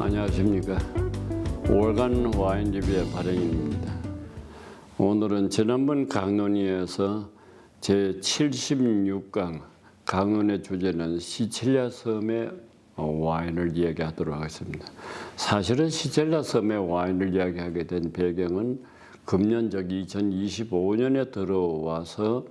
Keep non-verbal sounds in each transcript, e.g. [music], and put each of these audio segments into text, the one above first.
안녕하십니까. 5월간 와인 리뷰의 발행입니다. 오늘은 지난번 강론위에서 제 76강 강론의 주제는 시칠리아 섬의 어, 와인을 이야기하도록 하겠습니다. 사실은 시칠리아 섬의 와인을 이야기하게 된 배경은 금년적 2025년에 들어와서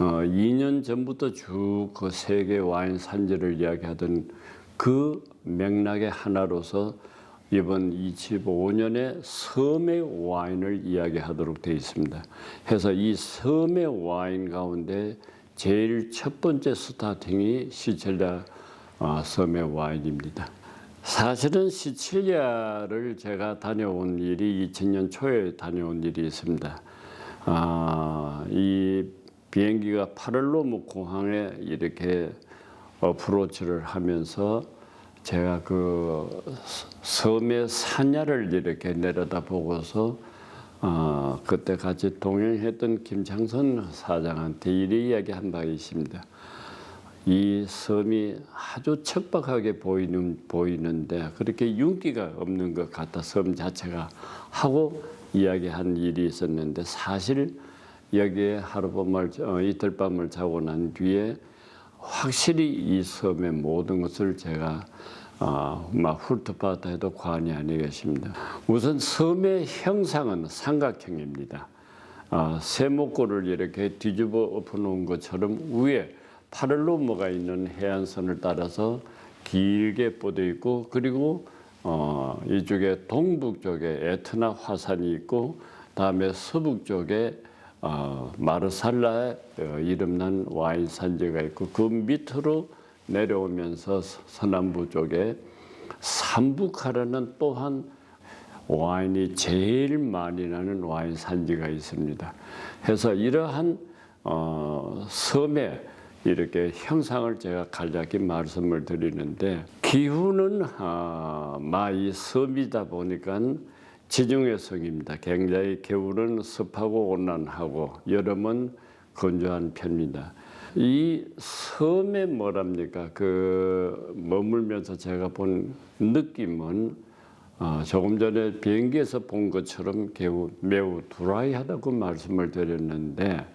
어, 2년 전부터 쭉 그 세계 와인 산지를 이야기하던 그 맥락의 하나로서 이번 25년에 섬의 와인을 이야기하도록 되어 있습니다. 해서 이 섬의 와인 가운데 제일 첫 번째 스타팅이 시칠리아 어, 섬의 와인입니다. 사실은 시칠리아를 제가 다녀온 일이 2000년 초에 다녀온 일이 있습니다. 아, 이 비행기가 파를로무 공항에 이렇게 어프로치를 하면서 제가 그 섬의 산야를 이렇게 내려다 보고서 어, 그때 같이 동행했던 김창선 사장한테 이리 이야기한 바가 있습니다. 이 섬이 아주 척박하게 보이는 보이는데 그렇게 윤기가 없는 것 같아 섬 자체가 하고 이야기한 일이 있었는데 사실 여기에 하룻밤을 어, 이틀 밤을 자고 난 뒤에 확실히 이 섬의 모든 것을 제가 어, 막 훑어봤다 해도 과언이 아니겠습니다. 우선 섬의 형상은 삼각형입니다. 어, 세모꼴을 이렇게 뒤집어 엎어놓은 것처럼 위에 파를로모가 있는 해안선을 따라서 길게 뻗어 있고 그리고 어, 이쪽에 동북 쪽에 에트나 화산이 있고 다음에 서북 쪽에 어, 마르살라의 어, 이름난 와인 산지가 있고 그 밑으로 내려오면서 서- 서남부 쪽에 삼북하라는 또한 와인이 제일 많이 나는 와인 산지가 있습니다. 해서 이러한 어, 섬의 이렇게 형상을 제가 간략히 말씀을 드리는데 기후는 아, 마이 섬이다 보니까 지중해 성입니다. 굉장히 겨울은 습하고 온난하고 여름은 건조한 편입니다. 이 섬에 뭐랍니까? 그 머물면서 제가 본 느낌은 어, 조금 전에 비행기에서 본 것처럼 매우, 매우 드라이하다고 말씀을 드렸는데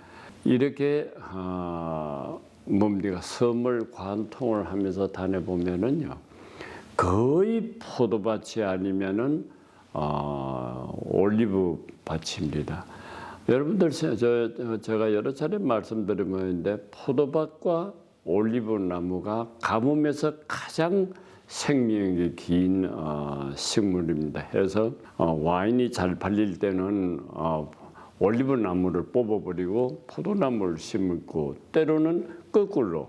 이렇게 어, 뭡니까 섬을 관통을 하면서 다녀보면은요 거의 포도밭이 아니면은 어, 올리브 밭입니다. 여러분들 저, 저 제가 여러 차례 말씀드리는데 포도밭과 올리브 나무가 가뭄에서 가장 생명이 긴 어, 식물입니다. 해서 어, 와인이 잘 팔릴 때는 어, 올리브 나무를 뽑아버리고 포도나무를 심고 때로는 거꾸로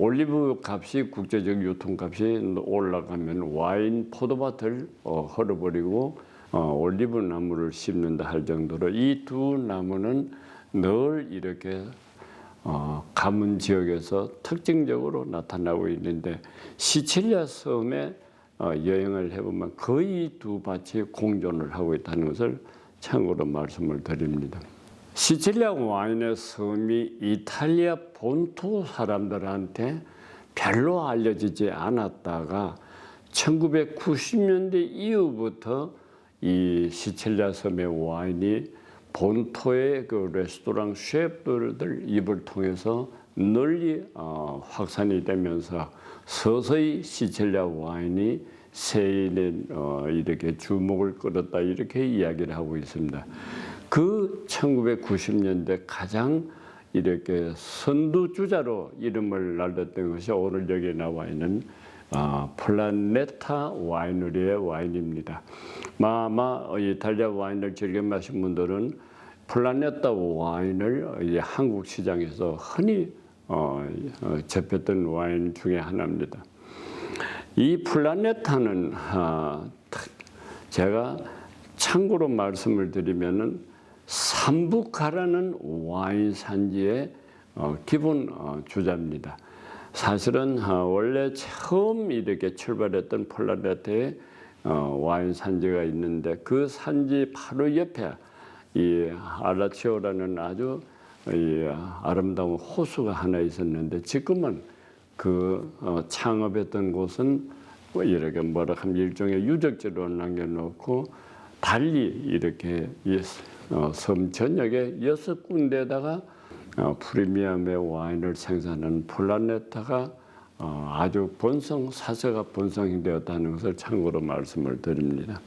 올리브 값이 국제적 유통 값이 올라가면 와인 포도밭을 어, 헐어버리고 어, 올리브 나무를 심는다 할 정도로 이 두 나무는 늘 이렇게 어, 가문 지역에서 특징적으로 나타나고 있는데 시칠리아 섬에 어, 여행을 해보면 거의 두 밭이 공존을 하고 있다는 것을 참고로 말씀을 드립니다. 시칠리아 와인의 섬이 이탈리아 본토 사람들한테 별로 알려지지 않았다가 1990년대 이후부터 이 시칠리아 섬의 와인이 본토의 그 레스토랑 셰프들 입을 통해서 널리 어, 확산이 되면서 서서히 시칠리아 와인이 세인의 어, 이렇게 주목을 끌었다 이렇게 이야기를 하고 있습니다. 그 1990년대 가장 이렇게 선두주자로 이름을 날렸던 것이 오늘 여기 나와 있는 아, 플라네타 와이너리의 와인입니다. 아마 이탈리아 와인을 즐겨 마신 분들은 플라네타 와인을 한국 시장에서 흔히 어, 어, 접했던 와인 중에 하나입니다. 이 플라네타는 아, 특- 제가 참고로 말씀을 드리면은 삼북하라는 와인 산지의 어, 기본 어, 주자입니다. 사실은 어, 원래 처음 이렇게 출발했던 어, 와인 산지가 있는데 그 산지 바로 옆에 이 알라치오라는 아주 이 아름다운 호수가 하나 있었는데 지금은 그 어, 창업했던 곳은 뭐 이렇게 뭐라 하면 일종의 유적지로 남겨놓고 달리 이렇게 이, 어, 섬 전역에 여섯 군데다가 어, 프리미엄의 와인을 생산하는 플라네타가 어, 아주 본성 사세가 본성이 되었다는 것을 참고로 말씀을 드립니다.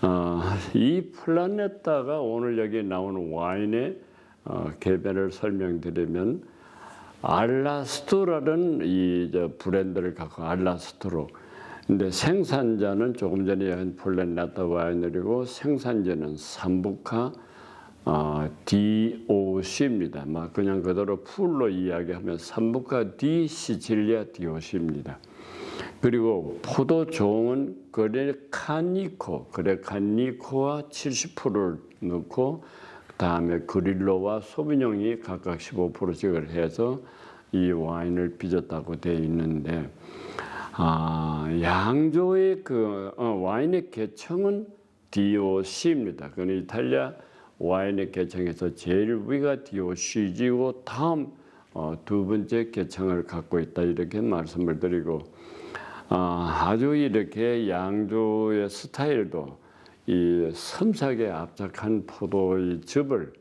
어, 이 플라네타가 오늘 여기 나오는 와인의 어, 개변을 설명드리면 알라스토라는 이저 브랜드를 갖고 알라스토로. 근데 생산자는 조금 전에 한 플라네타 와이너리고 생산자는 삼부카 어, DOC입니다. 막 그냥 그대로 풀로 이야기하면 삼부카 디 시칠리아 DOC입니다. 그리고 포도 종은 그레카니코, 그레카니코와 70%를 넣고 그다음에 그릴로와 소비뇽이 각각 15%씩을 해서 이 와인을 빚었다고 되어 있는데 아, 양조의 그 어, 와인의 계층은 DOC입니다. 그 이탈리아 와인의 계층에서 제일 위가 DOC이고 다음 어, 두 번째 계층을 갖고 있다 이렇게 말씀을 드리고 아, 아주 이렇게 양조의 스타일도 이 섬세하게 압착한 포도의 즙을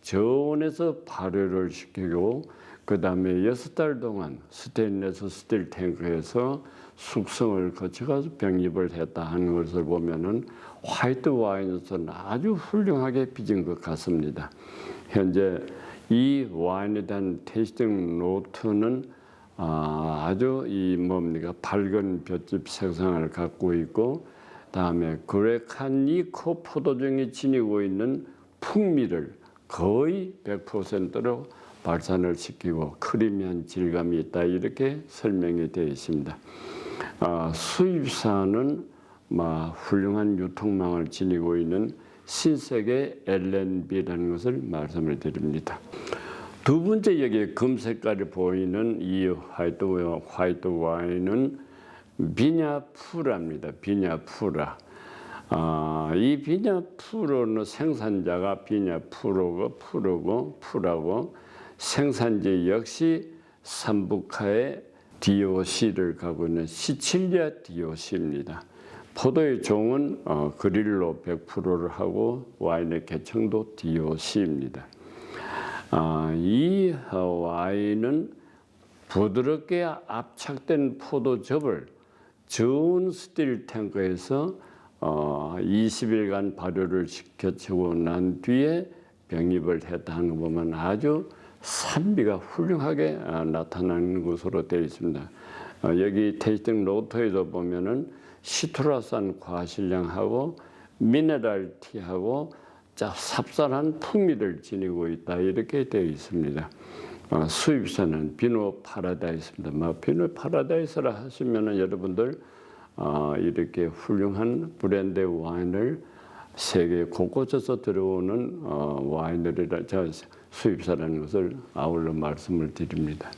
저온에서 발효를 시키고 그 다음에 여섯 달 동안 스테인레스 스틸 탱크에서 숙성을 거쳐가서 병입을 했다 하는 것을 보면은 화이트 와인에서는 아주 훌륭하게 빚은 것 같습니다. 현재 이 와인에 대한 테이스팅 노트는 아, 아주 이 뭡니까 밝은 볏짚 색상을 갖고 있고 다음에 그레카니코 포도종이 지니고 있는 풍미를 거의 100%로 발산을 시키고 크리미한 질감이 있다 이렇게 설명이 되어 있습니다. 아, 수입사는 막 훌륭한 유통망을 지니고 있는 신세계 L&B라는 것을 말씀을 드립니다. 두 번째 여기 금 색깔이 보이는 이 화이트, 화이트 와인은 비냐푸라입니다. 비냐푸라. 아, 이 비냐푸로는 생산자가 비냐푸로고 푸르고 푸라고 생산지 역시 삼북하의 DOC를 갖고 있는 시칠리아 DOC입니다. 포도의 종은 어, 그릴로 100%를 하고 와인의 개청도 DOC입니다. 아, 이 어, 와인은 부드럽게 압착된 포도즙을 저온 스틸 탱크에서 어, 20일간 발효를 시켜치고 난 뒤에 병입을 했다 하는 거 보면 아주 산미가 훌륭하게 아, 나타나는 것으로 되어 있습니다. 어, 여기 테이스팅 노트에도 보면은 시트라스한 과실량하고 미네랄 티하고 자, 삽살한 풍미를 지니고 있다 이렇게 되어 있습니다. 어, 수입사는 비노 파라다이스입니다. 뭐 비노 파라다이스라 하시면은 여러분들 어, 이렇게 훌륭한 브랜드 와인을 세계 곳곳에서 들어오는 어, 와인들이라 저 수입사라는 것을 아울러 말씀을 드립니다.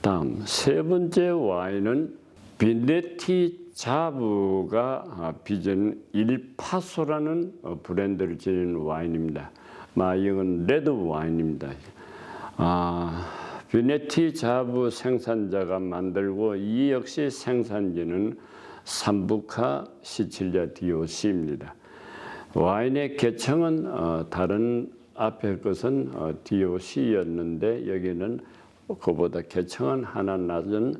다음 세 번째 와인은 비네티 자부가 아, 빚은 일파소라는 어, 브랜드를 지닌 와인입니다. 마 이건 레드 와인입니다. 아, 비네티 자부 생산자가 만들고 이 역시 생산지는 삼부카 시칠리아 DOC입니다. 와인의 개청은 어, 다른 앞에 것은 어, DOC였는데 여기는 그보다 개청은 하나 낮은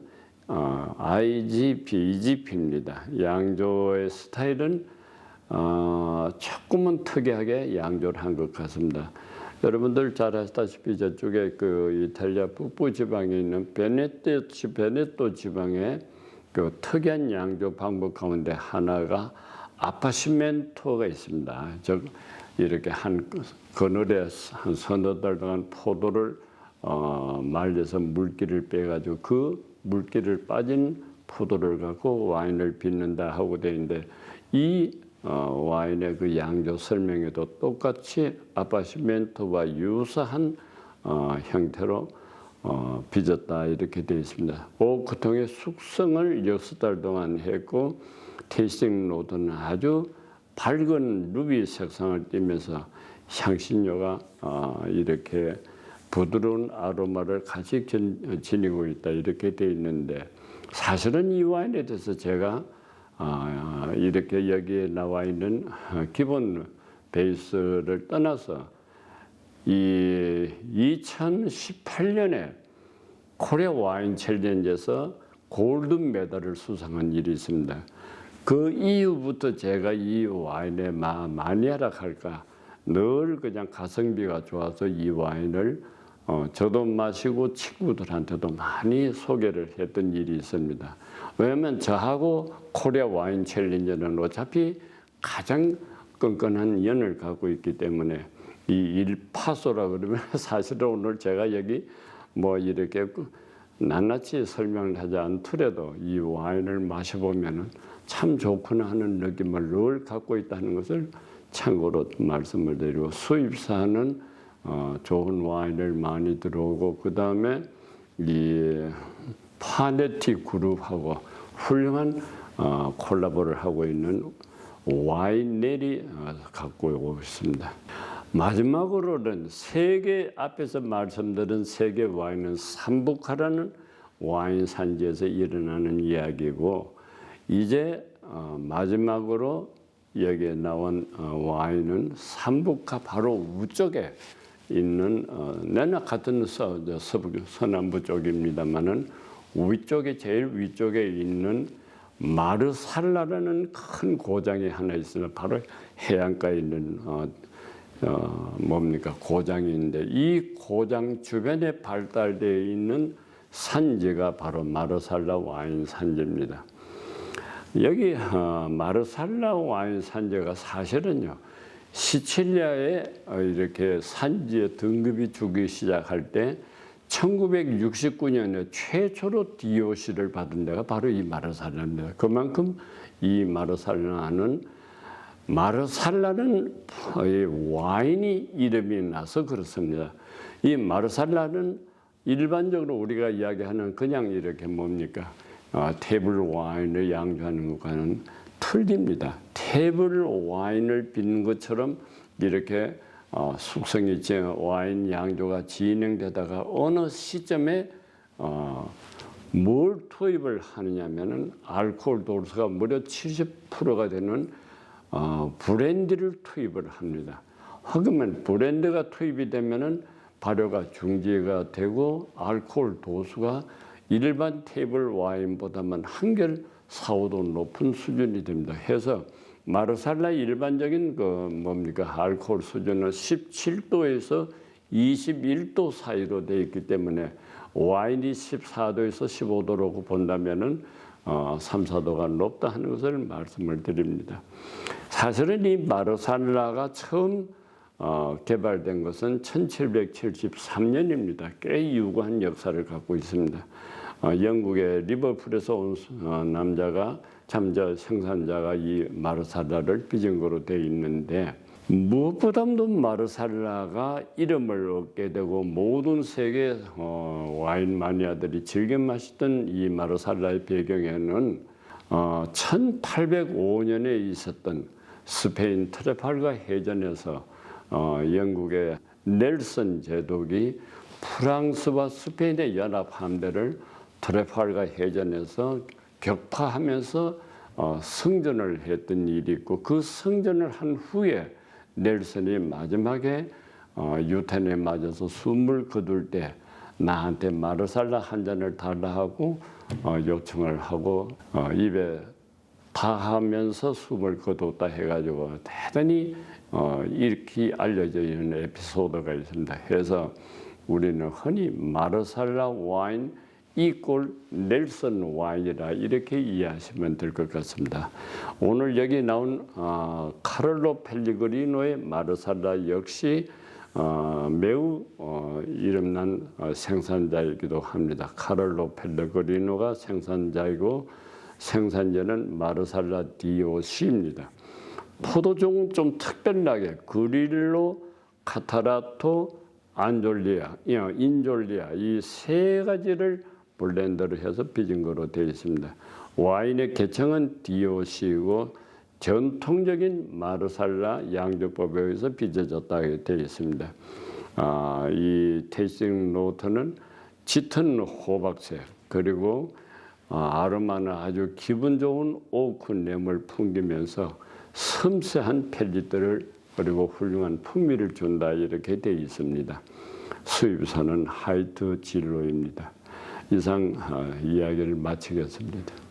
어, IGP, EGP입니다. 양조의 스타일은 어, 조금은 특이하게 양조를 한 것 같습니다. 여러분들 잘 아시다시피 저쪽에 그 이탈리아 북부 지방에 있는 베네토, 베네토 지방에 그 특이한 양조 방법 가운데 하나가 아파시멘토가 있습니다. 즉 이렇게 한 그늘에 한 서너 달 동안 포도를 어, 말려서 물기를 빼가지고 그 물기를 빠진 포도를 갖고 와인을 빚는다 하고 되어 있는데 이 어, 와인의 그 양조 설명에도 똑같이 아파시멘토와 유사한 어, 형태로 어, 빚었다 이렇게 되어 있습니다. 오크통의 숙성을 여섯 달 동안 했고 테이스팅 노트는 아주 밝은 루비 색상을 띠면서 향신료가 어, 이렇게 부드러운 아로마를 같이 지니고 있다 이렇게 되어 있는데 사실은 이 와인에 대해서 제가 아, 이렇게 여기에 나와 있는 기본 베이스를 떠나서 이 2018년에 코리아 와인 챌린지에서 골드 메달을 수상한 일이 있습니다. 그 이후부터 제가 이 와인에 마, 마니아라 할까 늘 그냥 가성비가 좋아서 이 와인을 어, 저도 마시고 친구들한테도 많이 소개를 했던 일이 있습니다. 왜냐하면 저하고 코리아 와인 챌린저는 어차피 가장 끈끈한 연을 갖고 있기 때문에 이 일파소라 그러면 [laughs] 사실은 오늘 제가 여기 뭐 이렇게 낱낱이 설명을 하지 않더라도 이 와인을 마셔보면은 참 좋구나 하는 느낌을 늘 갖고 있다는 것을 참고로 말씀을 드리고 수입사는 어, 좋은 와인을 많이 들어오고 그 다음에 이 파네티 그룹하고 훌륭한 어, 콜라보를 하고 있는 와인넬이 어, 갖고 오고 있습니다. 마지막으로는 세계 앞에서 말씀드린 세계 와인은 삼북하라는 와인 산지에서 일어나는 이야기고 이제 어, 마지막으로 여기에 나온 어, 와인은 삼북하 바로 우쪽에 있는 어, 내나 같은 서, 서북 서남부 쪽입니다만은 위쪽에 제일 위쪽에 있는 마르살라라는 큰 고장이 하나 있습니다. 바로 해안가에 있는 어, 어, 뭡니까 고장인데 이 고장 주변에 발달되어 있는 산지가 바로 마르살라 와인 산지입니다. 여기 어, 마르살라 와인 산지가 사실은요 시칠리아에 어, 이렇게 산지에 등급이 주기 시작할 때 1969년에 최초로 DOC를 받은 데가 바로 이 마르살라입니다. 그만큼 이 마르살라는 마르살라는 와인이 이름이 나서 그렇습니다. 이 마르살라는 일반적으로 우리가 이야기하는 그냥 이렇게 뭡니까 아, 테이블 와인을 양조하는 것과는 틀립니다. 테이블 와인을 빚는 것처럼 이렇게 어, 숙성이 와인 양조가 진행되다가 어느 시점에 어, 뭘 투입을 하느냐면은 알코올 도수가 무려 70%가 되는 어, 브랜드를 투입을 합니다. 하그면 브랜드가 투입이 되면은 발효가 중지가 되고 알코올 도수가 일반 테이블 와인보다만 한결 4, 5도 높은 수준이 됩니다. 해서 마르살라 일반적인 그 뭡니까 알코올 수준은 17도에서 21도 사이로 되어 있기 때문에 와인이 14도에서 15도라고 본다면은 어, 3, 4도가 높다 하는 것을 말씀을 드립니다. 사실은 이 마르살라가 처음 어, 개발된 것은 1773년입니다. 꽤 유구한 역사를 갖고 있습니다. 어, 영국의 리버풀에서 온 어, 남자가 참저 생산자가 이 마르살라를 빚은 거로 되어 있는데 무엇보다도 마르살라가 이름을 얻게 되고 모든 세계 어, 와인 마니아들이 즐겨 마시던 이 마르살라의 배경에는 어, 1805년에 있었던 스페인 트레팔가 해전에서 어, 영국의 넬슨 제독이 프랑스와 스페인의 연합 함대를 트레팔가 해전에서 격파하면서 어, 승전을 했던 일이 있고 그 승전을 한 후에 넬슨이 마지막에 어, 유탄에 맞아서 숨을 거둘 때 나한테 마르살라 한 잔을 달라 하고 어, 요청을 하고 어, 입에 다 하면서 숨을 거뒀다 해가지고 대단히 어, 이렇게 알려져 있는 에피소드가 있습니다. 그래서 우리는 흔히 마르살라 와인 이꼴 넬슨 와인이라 이렇게 이해하시면 될 것 같습니다. 오늘 여기 나온 어, 카를로 펠리그리노의 마르살라 역시 어, 매우 어, 이름난 어, 생산자이기도 합니다. 카를로 펠리그리노가 생산자이고 생산자는 마르살라 DOC입니다. 포도종은 좀 특별하게 그릴로, 카타라토, 안졸리아, 인졸리아 이 세 가지를 블렌더를 해서 빚은 거로 되어 있습니다. 와인의 개청은 디오시고 전통적인 마르살라 양조법에 의해서 빚어졌다고 되어 있습니다. 아, 이 테이스팅 노트는 짙은 호박색 그리고 아, 아로마는 아주 기분 좋은 오크 냄을 풍기면서 섬세한 펠리트를 그리고 훌륭한 풍미를 준다 이렇게 되어 있습니다. 수입산은 하이트 진로입니다. 이상 아, 이야기를 마치겠습니다.